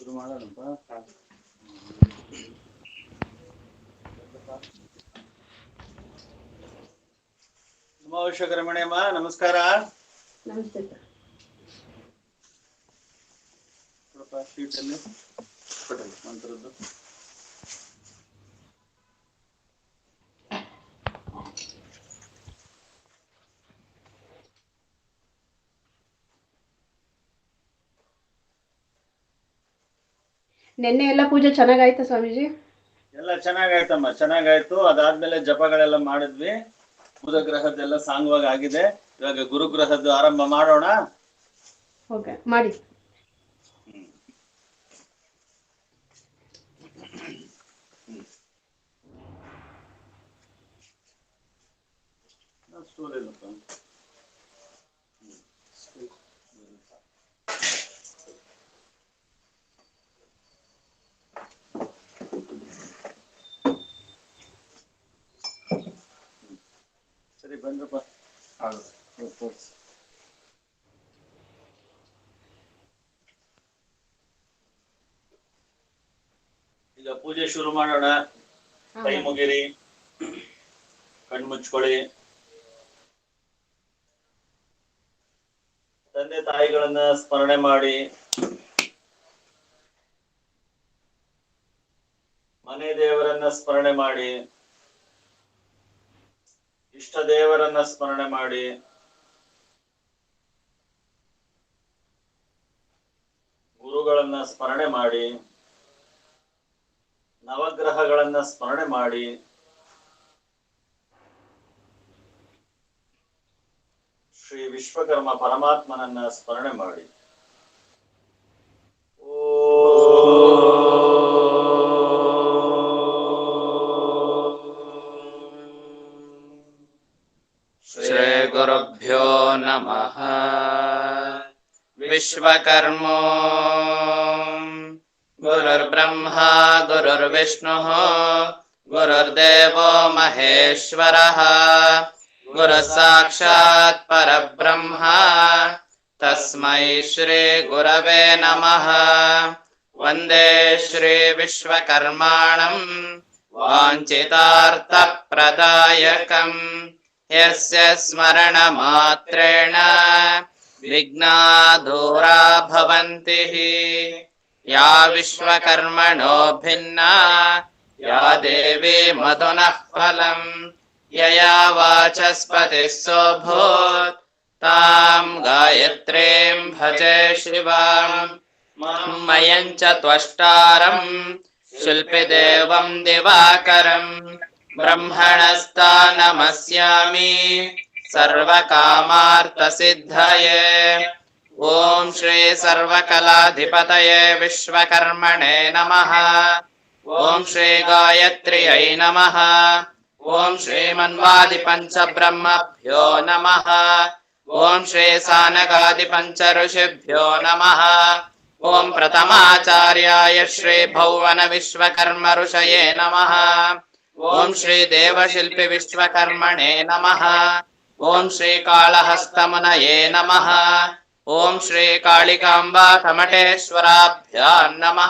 ಶುರು ಮಾಡೋಣಪ್ಪ ನಮೋಶ್ವಕ ರಮಣೆಯಮ್ಮ ನಮಸ್ಕಾರ ಸ್ವಲ್ಪ ಶೀಟಲ್ಲಿ ಕೊಡಲಿ ಮಂತ್ರದ್ದು ನಿನ್ನೆ ಎಲ್ಲ ಪೂಜೆ ಚೆನ್ನಾಗಾಯ್ತಾ ಸ್ವಾಮೀಜಿ ಎಲ್ಲ ಚೆನ್ನಾಗಾಯ್ತಮ್ಮ ಚೆನ್ನಾಗಾಯ್ತು ಅದಾದ್ಮೇಲೆ ಜಪಗಳೆಲ್ಲ ಮಾಡಿದ್ವಿ ಗ್ರಹದ್ದೆಲ್ಲ ಸಾಂಗವಾಗಿ ಆಗಿದೆ ಇವಾಗ ಗುರುಗ್ರಹದ್ದು ಆರಂಭ ಮಾಡೋಣ ಓಕೆ ಮಾಡಿ ಸ್ಟೋರಿ ಏನಪ್ಪ ಈಗ ಪೂಜೆ ಶುರು ಮಾಡೋಣ ಕೈ ಮುಗಿರಿ ಕಣ್ಮುಚ್ಕೊಳ್ಳಿ ತಂದೆ ತಾಯಿಗಳನ್ನ ಸ್ಮರಣೆ ಮಾಡಿ ಮನೆ ದೇವರನ್ನ ಸ್ಮರಣೆ ಮಾಡಿ ಇಷ್ಟ ದೇವರನ್ನ ಸ್ಮರಣೆ ಮಾಡಿ ಗುರುಗಳನ್ನ ಸ್ಮರಣೆ ಮಾಡಿ ನವಗ್ರಹಗಳನ್ನ ಸ್ಮರಣೆ ಮಾಡಿ ಶ್ರೀ ವಿಶ್ವಕರ್ಮ ಪರಮಾತ್ಮನನ್ನ ಸ್ಮರಣೆ ಮಾಡಿ ಓ विश्वकर्मो गुरुर्ब्रह्मा गुरुर्विष्णुः गुरुर्देवो महेश्वरः गुरुसाक्षात् परब्रह्मा तस्मै श्रीगुरवे नमः वन्दे श्रीविश्वकर्माणम् वाञ्छितार्थप्रदायकम् यस्य स्मरणमात्रेण विघ्ना दूरा भवन्ति हि या विश्वकर्मणो भिन्ना या देवी मधुनः फलम् यया वाचस्पतिः सोऽभूत् ताम् गायत्रीम् भजे शिवाम् मयम् च त्वष्टारम् शिल्पिदेवम् दिवाकरम् ब्रह्मणस्ता नमस्यामि सर्वकामार्थसिद्धये ॐ श्री सर्वकलाधिपतये विश्वकर्मणे नमः ॐ श्री गायत्र्यै नमः ॐ श्रीमन्वादिपञ्चब्रह्मभ्यो नमः ॐ श्री सानकादिपञ्चऋषिभ्यो नमः ॐ प्रथमाचार्याय विश्वकर्म ऋषये नमः ॐ विश्वकर्मणे नमः ఓం శ్రీకాళహస్తమనయే నమ ఓం శ్రీకాళికాంబా కమటేశ్వరాభ్యాం నమ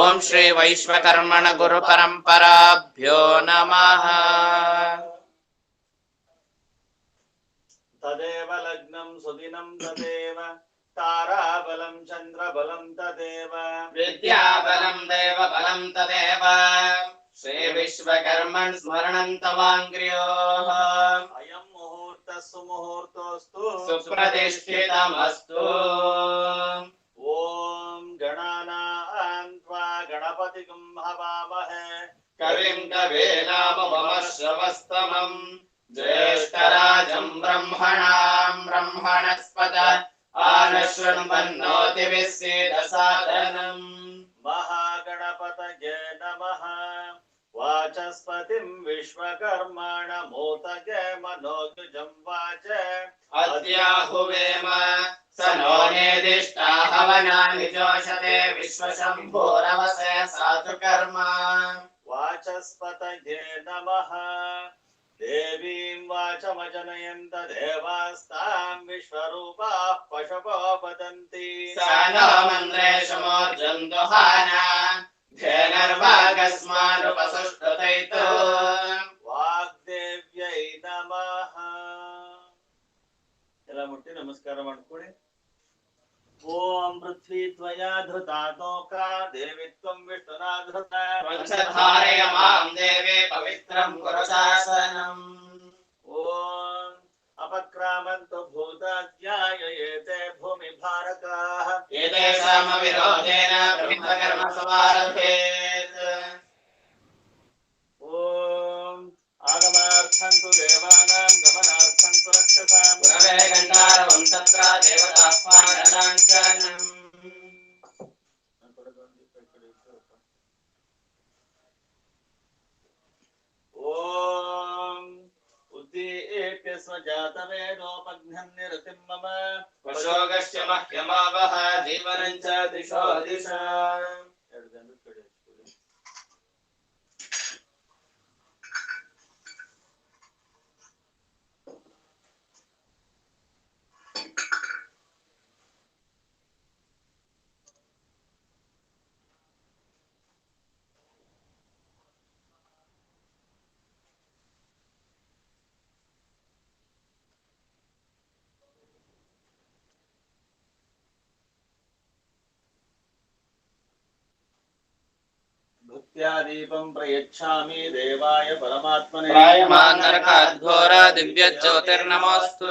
ఓం శ్రీ వైశ్వకర్మణ గురు పరంపరాభ్యో నమ తదేవ లగ్నం సుదినం తదేవ తారాబలం చంద్రబలం తదేవ విద్యాబలం దేవ బలం తదేవ శ్రీ విశ్వకర్మణ్ స్మరణం అయం तस्सु मुहूर्तोऽस्तु सुप्रतिष्ठितमस्तु ॐ गणानां त्वा गणपतिगं हवामहे कविं कवेनाममश्रवस्तमम् ज्येष्ठराजम् ब्रह्मणाम् ब्रह्मणस्पत महा वाचस्पतिम् विश्वकर्माण मोत मनोजुजं वाच अद्याहुवेम स नो हवनानि जोषते विश्वशम्भोरवसे साधु कर्म वाचस्पतये नमः देवीम् वाचमचनयन्त देवास्ताम् विश्वरूपाः पशव वदन्ति मन्त्रे शमोर्जन् धेनर्वागस्मानुपसुष्टुतैत ವಾಗ್ದೇವ್ಯೈ ನಮಃ ಎಲ್ಲ ಮುಟ್ಟಿ ನಮಸ್ಕಾರ ಮಾಡ್ಕೊಳ್ಳಿ ಓಂ ಪೃಥ್ವಿ ತ್ವಯಾ ಧೃತಾ ಲೋಕ ದೇವಿ ತ್ವಂ ವಿಷ್ಣುನಾ ಧೃತ ವಂಶಧಾರಯ ಮಾಂ ದೇವಿ ಪವಿತ್ರಂ ಕುರು ಶಾಸನಂ ಓಂ अपक्रामन्तो भूताद्याय एते भूमिभारकाः एते सामविरोधेन ब्रह्मकर्म समारभेत् ॐ आगमार्थं तु देवानां गमनार्थं तु रक्षसां पुरवे गन्धारवं तत्र देवताः पालनाञ्चनम् स्वजातवेदोपघ्नन्निरतिम् मम वशोगश्च मह्यमावह जीवनम् च दिशो दिशा నిత్యాదీపం ప్రయచ్చామి దేవాయ పరమాత్మనే ఘోర దివ్య జ్యోతిర్నమోస్తు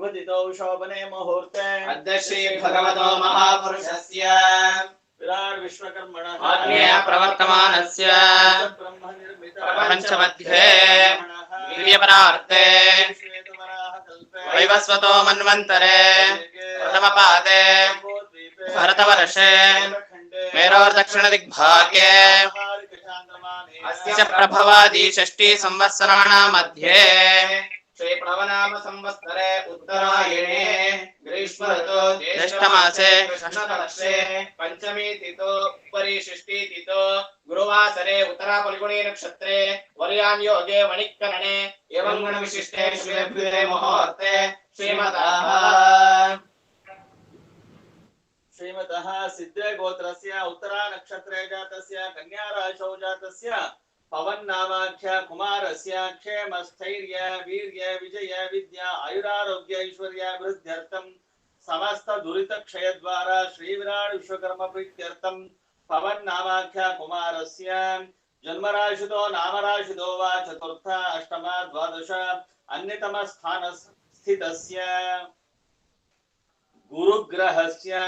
शुभदितौ शोभने मुहूर्ते अध्यक्षे भगवतो महापुरुषस्य विराट् विश्वकर्मणः वैवस्वतो मन्वन्तरे प्रथमपादे भरतवर्षे अस्य प्रभवादि षष्टिसंवत्सराणां मध्ये नवनाम संवत्सरे उत्तरायणे ग्रीष्मऋतो ज्येष्ठमासे कृष्णकलशे पञ्चमी तिथो उपरि षष्ठी तिथो गुरुवासरे उत्तरापल्गुणी नक्षत्रे वर्यान् योगे वणिक्करणे एवं गणविशिष्टे श्रीभ्ये मुहूर्ते श्रीमतः श्रीमतः सिद्धे गोत्रस्य उत्तरा नक्षत्रे जातस्य कन्याराशौ जातस्य पवन्नामाख्य कुमारस्य क्षेमस्थैर्य वीर्य विजय विद्या आयुरारोग्य ऐश्वर्य वृद्ध्यर्थं समस्तदुरितक्षयद्वारा श्रीविराट विश्वकर्म प्रीत्यर्थं पवन्नामाख्य कुमारस्य जन्मराशितो नामराशितो वा चतुर्थ अष्टम द्वादश अन्यतमस्थान स्थितस्य गुरुग्रहस्य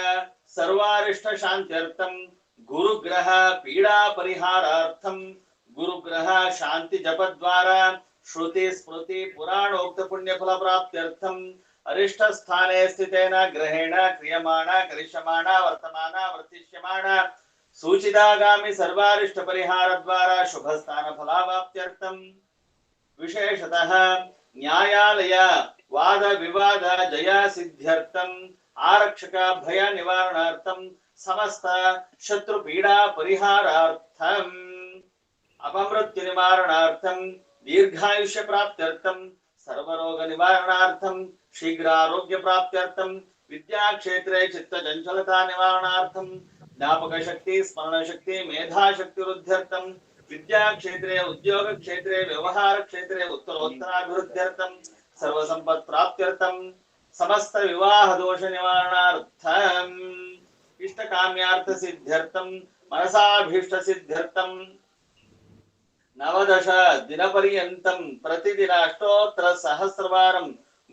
सर्वारिष्टशान्त्यर्थं गुरुग्रह पीडापरिहारार्थं गुरु ग्रह शांति जप द्वारा श्रुति स्मृति पुराण उक्त पुण्य फल प्राप्त्यर्थम अरिष्ट स्थाने स्थित ग्रहेण क्रियमाण करिष्यमाण वर्तमान वर्तिष्यमाण सूचितागामी सर्वारिष्ट परिहार द्वारा शुभ स्थान फलावाप्त्यर्थम विशेषतः न्यायालय वाद विवाद जय सिद्ध्यर्थ आरक्षक भय निवारणार्थम समस्त शत्रु पीड़ा परिहारार्थम अपमृत्यु निवारणार्थम दीर्घायुष्य प्राप्त्यर्थम सर्वरोग निवारणार्थम शीघ्र आरोग्य प्राप्त्यर्थम विद्या क्षेत्रे चित्त चंचलता निवारणार्थम ज्ञापक शक्ति स्मरण शक्ति मेधा शक्ति वृद्ध्यर्थम विद्या क्षेत्रे उद्योग क्षेत्रे व्यवहार क्षेत्रे उत्तरोत्तराभिवृद्ध्यर्थम सर्व संपत् प्राप्त्यर्थम समस्त विवाह दोष निवारणार्थम इष्ट काम्यार्थ सिद्ध्यर्थम मनसाभीष्ट सिद्ध्यर्थम నవదశ దినపర్యంతం ప్రతిదిన అష్టోత్తర సహస్రవారం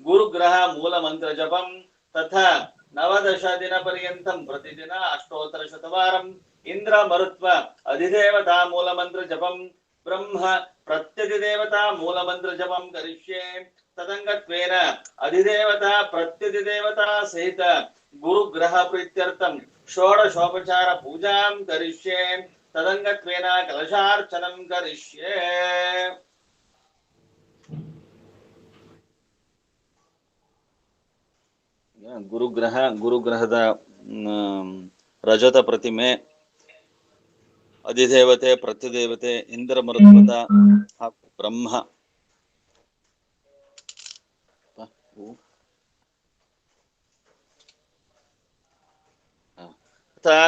గురుగ్రహ మూల మంత్ర జపం తథా నవదశ పర్యంతం ప్రతిదిన అష్టోత్తర శతవారం ఇంద్ర మరుత్వ అధిదేవతా మూల మంత్ర జపం బ్రహ్మ ప్రత్యధిదేవతా మూల మంత్ర జపం కరిష్యే తదంగత్వేన అధిదేవత ప్రత్యధిదేవత సహిత గురుగ్రహ ప్రీత్యర్థం షోడశోపచార పూజాం కరిష్యే ತದಂಗತ್ವೇನ कलशार्चनं ಕರಿಷ್ಯೆ ಗುರುಗ್ರಹ ಗುರುಗ್ರಹದ ರಜತ ಪ್ರತಿಮೆ ಅಧಿದೇವತೆ ಪ್ರತಿದೇವತೆ ಇಂದ್ರ ಮರುತ್ವದ ಬ್ರಹ್ಮ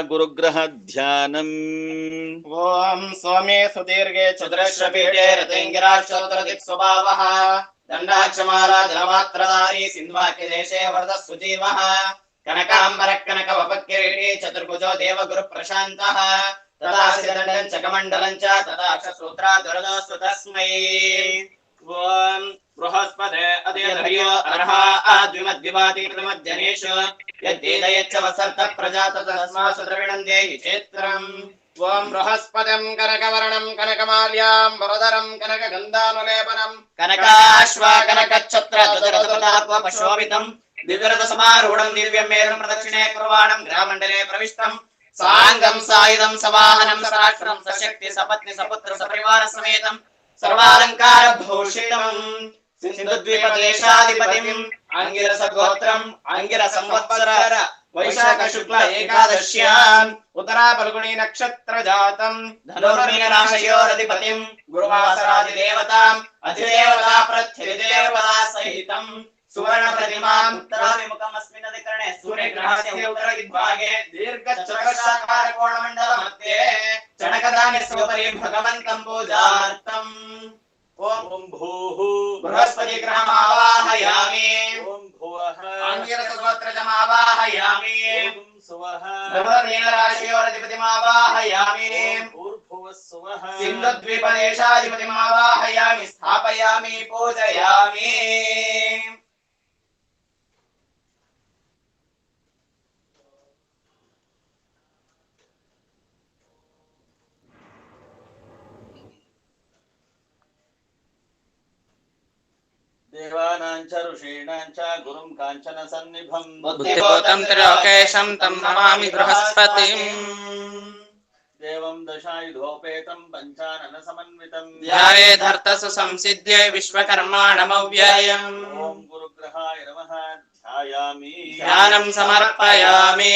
गुरुग्रह ध्यानम् ॐ सोमे सुदीर्घे चतुरश्रपीठे रतिङ्गिराश्चतुरदिक्सुभावः दण्डाक्षमाराधनमात्रधारी सिन्धवाक्यदेशे वरदः सुजीवः कनकाम्बरकनकवपकिरीटी चतुर्भुजो देवगुरुप्रशान्तः तदा श्रीदण्डम् चकमण्डलम् च तदा अक्षसूत्रा दुरदस्तु तस्मै ఓం బృహస్పదే అదేర్హాద్విమద్వివాతిమజ్జనేషు యద్దేదయచ్చవసర్త ప్రజాత తస్మాసు ద్రవిణందే క్షేత్రం ఓం బృహస్పదం కనకవర్ణం కనకమాల్యాం వరదరం కనకగంధానులేపనం కనకాశ్వాకనకచ్చత్రశోభితం దివ్యరథసమారూఢం దివ్యం మేరుం ప్రదక్షిణే కుర్వాణం గ్రామండలే ప్రవిష్టం సాంగం సాయుధం సవాహనం సరాష్ట్రం సశక్తి సపత్ని సపుత్ర సపరివార సమేతం సర్వాలంకార సర్వాలంకారభూషిణం సింధుద్వీపదేశాధిపతిం అంగిరస గోత్రం అంగిర సంవత్సర వైశాఖ శుక్ల ఏకాదశ్యాం ఉత్తరా పల్గుణి నక్షత్ర జాతం ధనుర్మీన రాశయోరధిపతిం గురువాసరాది దేవతాం అధిదేవతా ప్రత్యధిదేవతా సహితం सुवर्णप्रतिमान्तराभिमुखम् अधिकरणे सूर्यग्रहस्य उत्तरविद्भागे दीर्घचतुरस्रकारकोणमण्डलमध्ये चणकदानस्य उपरि भगवन्तम् पूजार्थम् ॐ भूः बृहस्पतिग्रहमावाहयामि ॐ भुवः आङ्गिरसगोत्रजमावाहयामि सुवः सिन्धुद्वीपदेशाधिपतिमावाहयामि स्थापयामि पूजयामि च ऋषीणां च गुरुं काञ्चन सन्निभम् बुद्धिभूतं त्रिलोकेशं तं नमामि बृहस्पतिम् देवं दशायुधोपेतं पञ्चाननसमन्वितं ध्याये धर्तसु संसिद्ध्यै विश्वकर्माणमव्ययम् ॐ गुरुग्रहाय नमः ध्यायामि ध्यानं समर्पयामि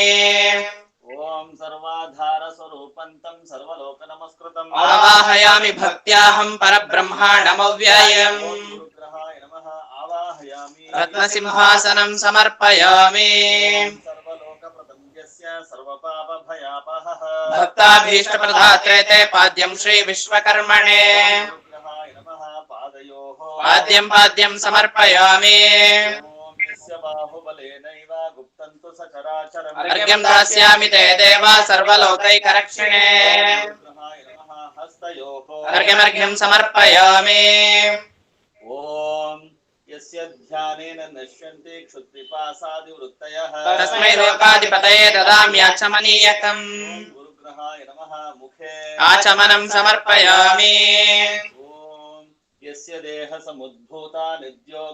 ॐ सर्वाधारस्वरूपन्तं सर्वलोकनमस्कृतम् आवाहयामि भक्त्याहं परब्रह्माणमव्ययम् रत्नसिंहासनं समर्पयामि भक्ताभीष्टप्रधात्रे ते पाद्यं श्रीविश्वकर्मणे पाद्यं पाद्यं समर्पयामि अर्घ्यं दास्यामि ते सर्वलोकैकरक्षिणे अर्घ्यमर्घ्यं समर्पयामि ॐ यस्य ध्यानेन नश्यन्ते क्षुत्पिपासादिवृत्तयः तस्मै लोकाधिपतये ददाम्याचमनीयकम् गुरुग्रहाय नमः मुखे आचमनं समर्पयामि यस्य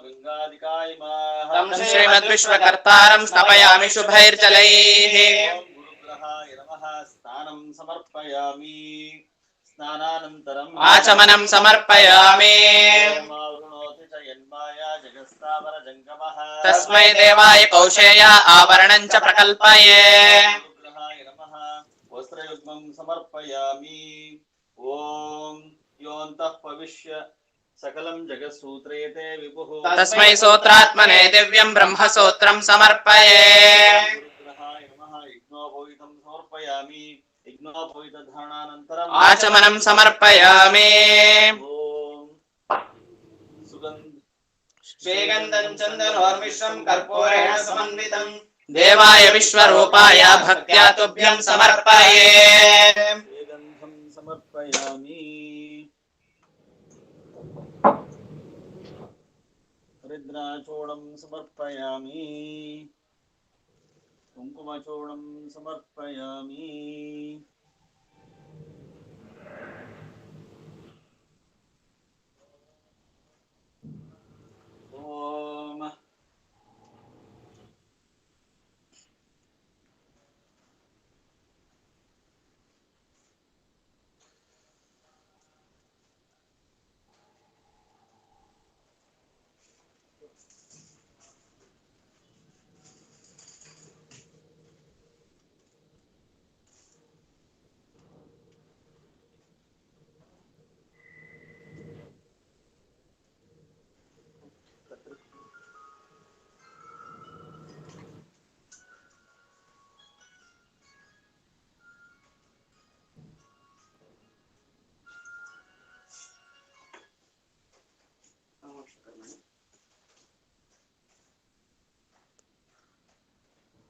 गङ्गादिकायमाः तं श्रीमद्विश्वकर्तारं शुभैर्जलैः गुरुग्रहाय नमः स्थानं समर्पयामि ఆచమనం సమర్పయామి తస్మై దేవాయ కౌశేయ ఆవరణం చ ప్రకల్పయే వస్త్రయుగ్మం సమర్పయామి ఓం యోంతః పవిష్య సకలం జగత్సూత్రేతే విభు తస్మై సూత్రాత్మనే దివ్యం బ్రహ్మసూత్రం సమర్పయే సమర్పయామి यज्ञोपविदधानानन्तरम् आचमनं समर्पयामि श्रीगन्धम् चन्दनोर्मिश्रम् कर्पूरेण समन्वितम् देवाय विश्वरूपाय भक्त्या तुभ्यम् समर्पये श्रीगन्धम् समर्पयामि रुद्राचूडम् समर्पयामि कुङ्कुमचूर्णं समर्पयामि ॐ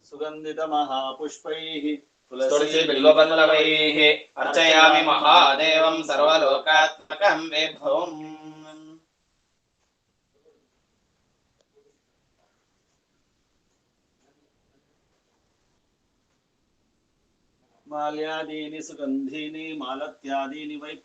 सुगन्धितमहापुष्पैः तुलसीबिल्वपल्लवैः अर्चयामि महादेवं सर्वलोकात्मकं विभुम् माल्यादीनि सुगन्धीनि मालत्यादीनि वै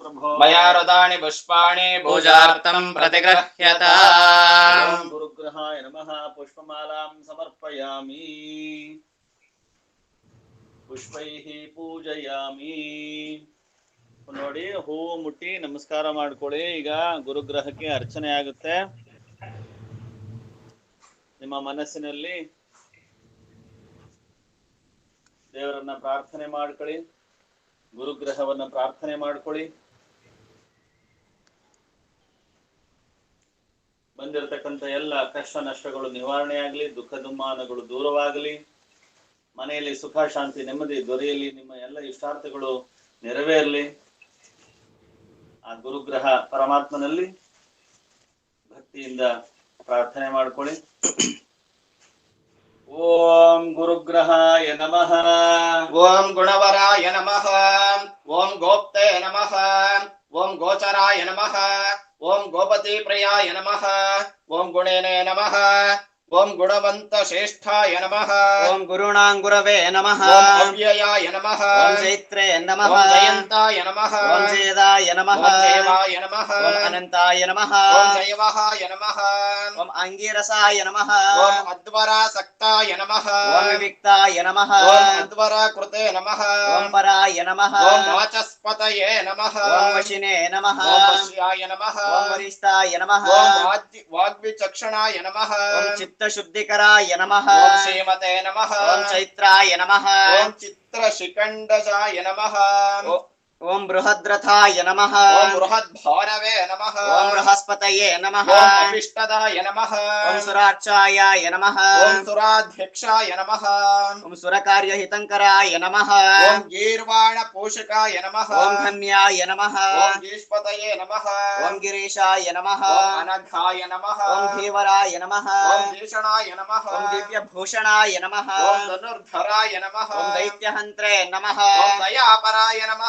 ನೋಡಿ ಹೂವು ಮುಟ್ಟಿ ನಮಸ್ಕಾರ ಮಾಡ್ಕೊಳ್ಳಿ ಈಗ ಗುರುಗ್ರಹಕ್ಕೆ ಅರ್ಚನೆ ಆಗುತ್ತೆ ನಿಮ್ಮ ಮನಸ್ಸಿನಲ್ಲಿ ದೇವರನ್ನ ಪ್ರಾರ್ಥನೆ ಮಾಡ್ಕೊಳ್ಳಿ ಗುರುಗ್ರಹವನ್ನ ಪ್ರಾರ್ಥನೆ ಮಾಡ್ಕೊಳ್ಳಿ ಬಂದಿರತಕ್ಕಂತ ಎಲ್ಲ ಕಷ್ಟ ನಷ್ಟಗಳು ನಿವಾರಣೆ ಆಗಲಿ ದುಃಖ ದುಮ್ಮಾನಗಳು ದೂರವಾಗಲಿ ಮನೆಯಲ್ಲಿ ಸುಖ ಶಾಂತಿ ನೆಮ್ಮದಿ ದೊರೆಯಲಿ ನಿಮ್ಮ ಎಲ್ಲ ಇಷ್ಟಾರ್ಥಗಳು ನೆರವೇರಲಿ ಆ ಗುರುಗ್ರಹ ಪರಮಾತ್ಮನಲ್ಲಿ ಭಕ್ತಿಯಿಂದ ಪ್ರಾರ್ಥನೆ ಮಾಡ್ಕೊಳ್ಳಿ ஓம் குருகிரகாய நம ஓம் குணவராய நம ஓம் கோப்தே நம ஓம் கோச்சராய நம ஓம் கோபதி பிரியாய நம ஓம் குணேனே நம ఓం గుణవంత శ్రేష్ఠాయ నమ ఓం గురుణాం గురవే నమ అవ్యయాయ నమ ఓం చైత్రే నమ జయంతాయ నమ ఓం చేదాయ నమ దేవాయ నమ ఓం అనంతాయ నమ ఓం దైవహాయ నమ ఓం అంగీరసాయ నమ ఓం అద్వరాసక్తాయ నమ ఓం వివిక్తాయ నమ ఓం అద్వరాకృతే నమ ఓం పరాయ నమ వాచస్పతయే నమ వశినే నమ వశ్యాయ నమ వరిష్టాయ నమ వాగ్విచక్షణాయ నమ చిత్త శుద్ధికరాయ నమ శ్రీమతే నమ చైత్రాయ నమ చిత్ర నమ ఓం బృహద్రథాయ నమ ఓం బృహద్భారవే నమ ఓం బృహస్పతయే నమ అభిష్టదాయ నమ ఓం సురార్చాయాయ నమ ఓం సురాధ్యక్షాయ నమ ఓం సురకార్యహితంకరాయ నమ ఓం గీర్వాణ పోషకాయ నమ ఓం ధన్యాయ నమ ఓం గీష్పతయే నమ ఓం గిరీశాయ నమ అనఘాయ నమ ఓం ధీవరాయ నమ ఓం భీషణాయ నమ ఓం దివ్యభూషణాయ నమ ఓం ధనుర్ధరాయ నమ ఓం దైత్యహంత్రే నమ ఓం దయాపరాయ నమ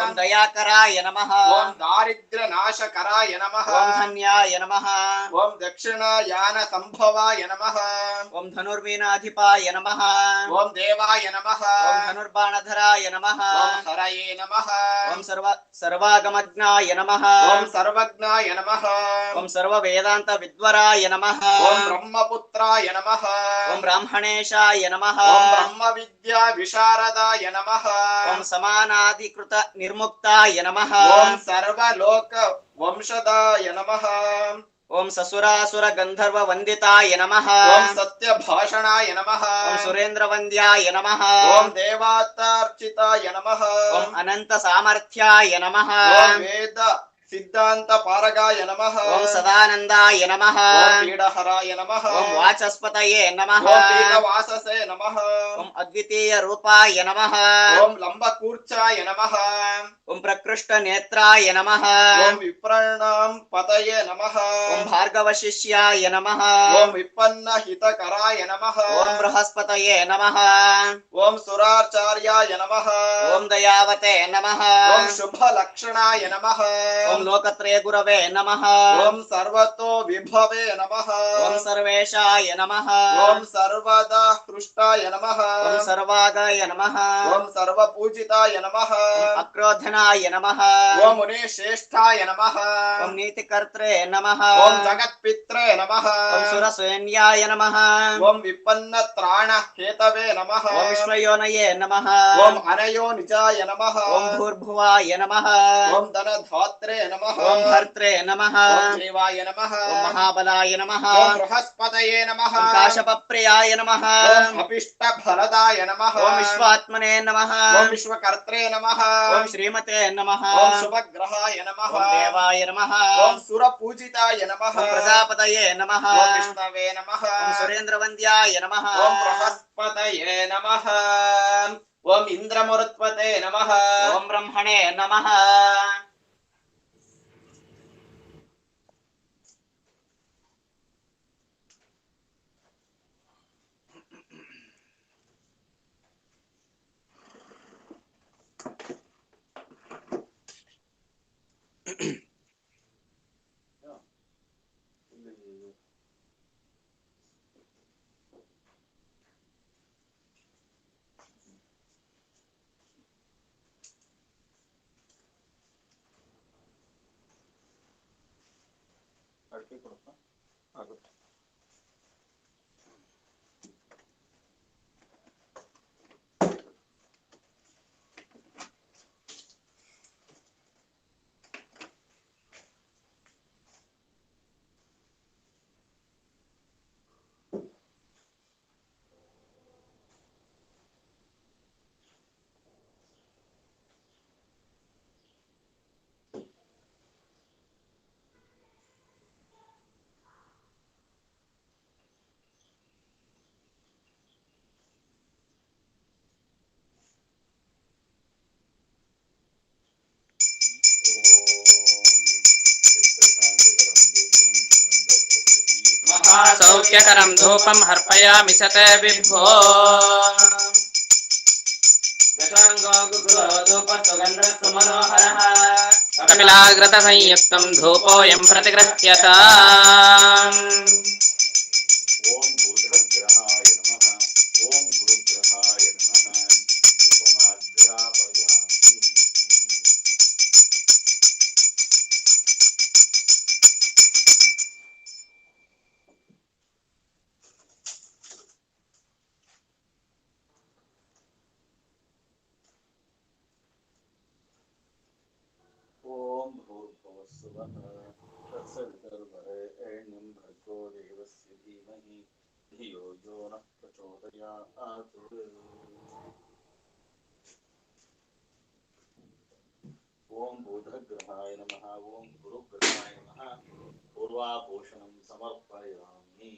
ఓం దయాకరాయ నమ ఓం దారిద్ర నాశకరాయ నమ ఓం ధన్యాయ నమ ఓం దక్షిణాయాన సంభవాయ నమ ఓం ధనుర్మీనాధిపాయ నమ ఓం దేవాయ నమ ఓం ధనుర్బాణధరాయ నమ ఓం హరయే నమ ఓం సర్వ సర్వాగమజ్ఞాయ నమ ఓం సర్వజ్ఞాయ నమ ఓం సర్వ వేదాంత విద్వరాయ నమ ఓం బ్రహ్మపుత్రాయ నమ ఓం బ్రాహ్మణేశాయ నమ బ్రహ్మ విద్యా విశారదాయ నమ ఓం సమానాధికృత निर्मुक्ताय नमः ओम सर्वलोक वंशदाय नमः ओम ससुरासुर गंधर्व वंदिताय नमः ओम सत्य भाषणाय नमः ओम सुरेंद्र वंद्याय नमः ओम देवातार्चिताय नमः ओम अनंत सामर्थ्याय नमः ओम वेद సిద్ధాంత పారగాయ నమ ఓం సదానందాయ నమ పీడహరాయ నమ ఓం వాచస్పతయే నమ వాససే నమ ఓం అద్వితీయ రూపాయ నమ ఓం లంబకూర్చాయ నమ ఓం ప్రకృష్ట నేత్రాయ నమ ఓం విప్రణాం పతయే నమ ఓం భార్గవ శిష్యాయ నమ ఓం విపన్న హితకరాయ నమ బృహస్పతయే నమ ఓం సురాచార్యాయ నమ దయావతే నమ ఓం నమ లోకత్రయ గురవే నమ ఓం సర్వతో విభవే నమ ఓం సర్వేషాయ నమ ఓం సర్వదా హృష్టాయ నమ ఓం సర్వాగాయ నమ ఓం సర్వపూజితాయ నమ అక్రోధనాయ నమ ఓం ముని శ్రేష్టాయ నమ ఓం నీతికర్త్రే నమ ఓం జగత్పిత్రే నమ ఓం సురసేన్యాయ నమ ఓం విపన్న త్రాణ హేతవే నమ ఓం విశ్వయోనయే నమ ఓం అనయో నిజాయ నమ ఓం భూర్భువాయ నమ ఓం ధనధాత్రే नमः ओम भर्त्रे नमः ओम नमः ओम महाबलाय नमः ओम बृहस्पतये नमः ओम काशपप्रियाय नमः ओम अपिष्टफलदाय नमः ओम विश्वात्मने नमः ओम विश्वकर्त्रे नमः ओम श्रीमते नमः ओम शुभग्रहाय नमः ओम देवाय नमः ओम सुरपूजिताय नमः ओम प्रजापतये नमः ओम विष्णवे नमः ओम सुरेन्द्रवन्द्याय नमः ओम बृहस्पतये नमः ओम नमः ओम ब्रह्मणे नमः artículos, ¿no? Ah, pues. नित्यकरं धूपं हर्पयामि सते विभो कपिलाग्रतसंयुक्तं धूपोऽयं प्रतिगृह्यता वसुवः प्रसवितर्वरेण्यं भर्गो देवस्य धीमहि धियो यो नः प्रचोदयात् ॐ बोधग्रहाय नमः ॐ गुरुग्रहाय नमः पूर्वापोषणं समर्पयामि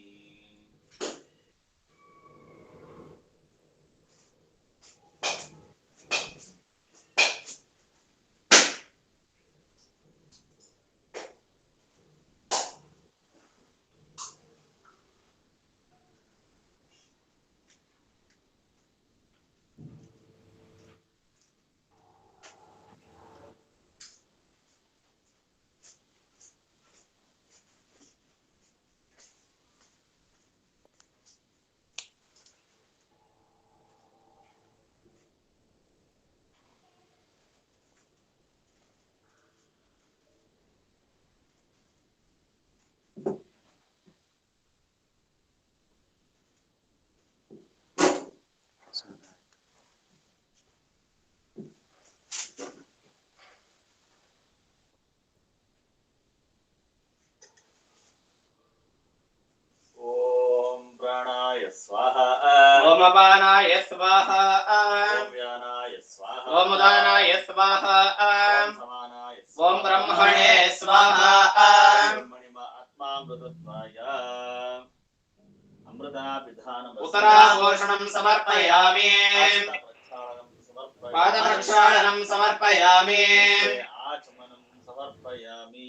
स्वाहा ओम उदानाय स्वाहा ओम ब्रह्मणे स्वाहा उत्तराभूषणं समर्पयामि पादप्रक्षालनं समर्पयामि आचमनं समर्पयामि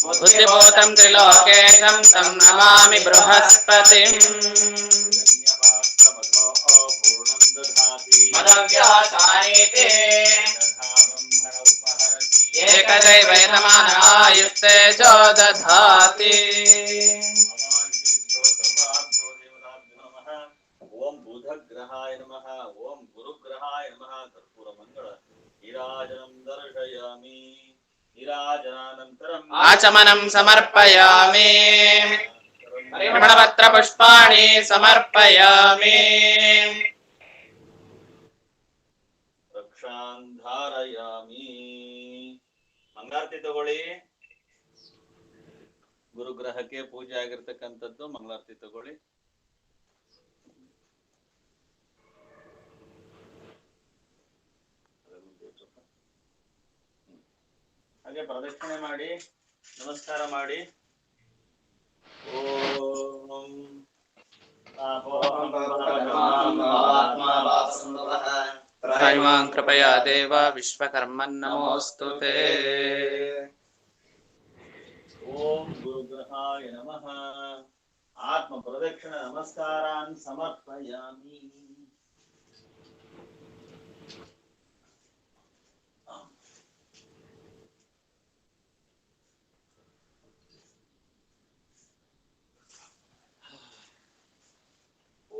बुद्धिभूतम् त्रिलोकेशम् तम् नमामि बृहस्पतिम् मदव्यासानीते एकदैवैतमानायुस्ते जो दधाति ओम नमः ओम गुरुग्रहाय नमः कर्पूरमङ्गल गिराजनं दर्शयामि आचमनं समर्पयामि पुष्पाणि समर्पयामि वृक्षान् धारयामि ಮಂಗಳಾರತಿ ತಗೊಳ್ಳಿ ಗುರುಗ್ರಹಕ್ಕೆ ಪೂಜೆ ಆಗಿರ್ತಕ್ಕಂಥದ್ದು ಮಂಗಳಾರತಿ ತಗೊಳ್ಳಿ ದೇವರಿಗೆ ಪ್ರದಕ್ಷಿಣೆ ಮಾಡಿ ನಮಸ್ಕಾರ ಮಾಡಿ ಓಂ ಪರಮಾಂ ದೇವ ವಿಶ್ವಕರ್ಮನ್ ನಮೋಸ್ತು ಓಂ ಗುರುಗ್ರಹಾಯ ನಮಃ ಆತ್ಮ ಪ್ರದಕ್ಷಿಣ ನಮಸ್ಕಾರಾನ್ ಸಮರ್ಪಯಾಮಿ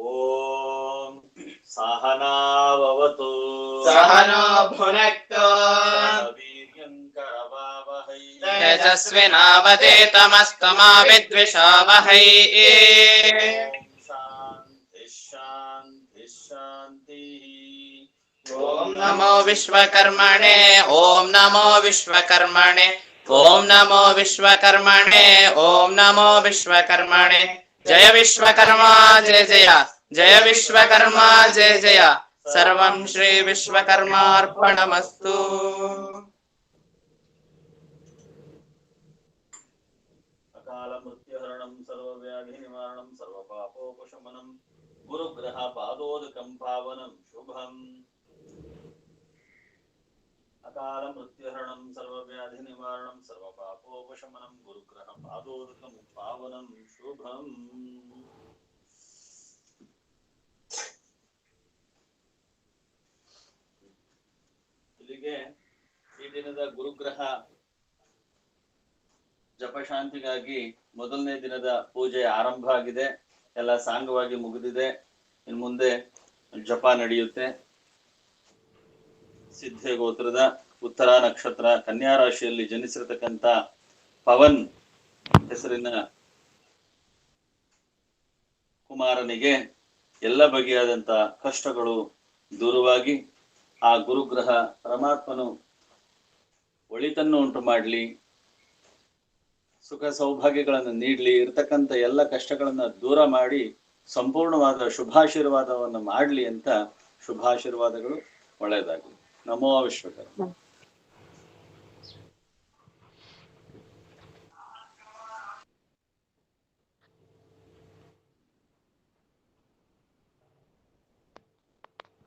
ओम सहनावतु सहनो भुनक्तो वीर्यङ्करवावहै तेजस्विनावदेतमस्तमाविद्विषावहै ओम नमो विश्वकर्मणे ओम नमो विश्वकर्मणे ओम नमो विश्वकर्मणे ओम नमो विश्वकर्मणे జయ విశ్వకర్మా జయ జయ జయ విశ్వకర్మా జయ జయ సర్వం శ్రీ విశ్వకర్మార్పణమస్తు గురుగ్రహ పాదోదకం పావనం శుభం ಸರ್ವ सर्वव्याधिनिवारणं ಗುರುಗ್ರಹ गुरुग्रहपादोदकं ಪಾವನಂ ಶುಭಂ ಇಲ್ಲಿಗೆ ಈ ದಿನದ ಗುರುಗ್ರಹ ಜಪಶಾಂತಿಗಾಗಿ ಮೊದಲನೇ ದಿನದ ಪೂಜೆ ಆರಂಭ ಆಗಿದೆ ಎಲ್ಲ ಸಾಂಗವಾಗಿ ಮುಗಿದಿದೆ ಇನ್ ಮುಂದೆ ಜಪ ನಡೆಯುತ್ತೆ ಸಿದ್ಧೆ ಗೋತ್ರದ ಉತ್ತರ ನಕ್ಷತ್ರ ಕನ್ಯಾ ರಾಶಿಯಲ್ಲಿ ಜನಿಸಿರತಕ್ಕಂತ ಪವನ್ ಹೆಸರಿನ ಕುಮಾರನಿಗೆ ಎಲ್ಲ ಬಗೆಯಾದಂತ ಕಷ್ಟಗಳು ದೂರವಾಗಿ ಆ ಗುರುಗ್ರಹ ಪರಮಾತ್ಮನು ಒಳಿತನ್ನು ಉಂಟು ಮಾಡಲಿ ಸುಖ ಸೌಭಾಗ್ಯಗಳನ್ನು ನೀಡಲಿ ಇರತಕ್ಕಂಥ ಎಲ್ಲ ಕಷ್ಟಗಳನ್ನು ದೂರ ಮಾಡಿ ಸಂಪೂರ್ಣವಾದ ಶುಭಾಶೀರ್ವಾದವನ್ನು ಮಾಡಲಿ ಅಂತ ಶುಭಾಶೀರ್ವಾದಗಳು ಒಳ್ಳೆಯದಾಗಲಿ नमो विश्वकर्मा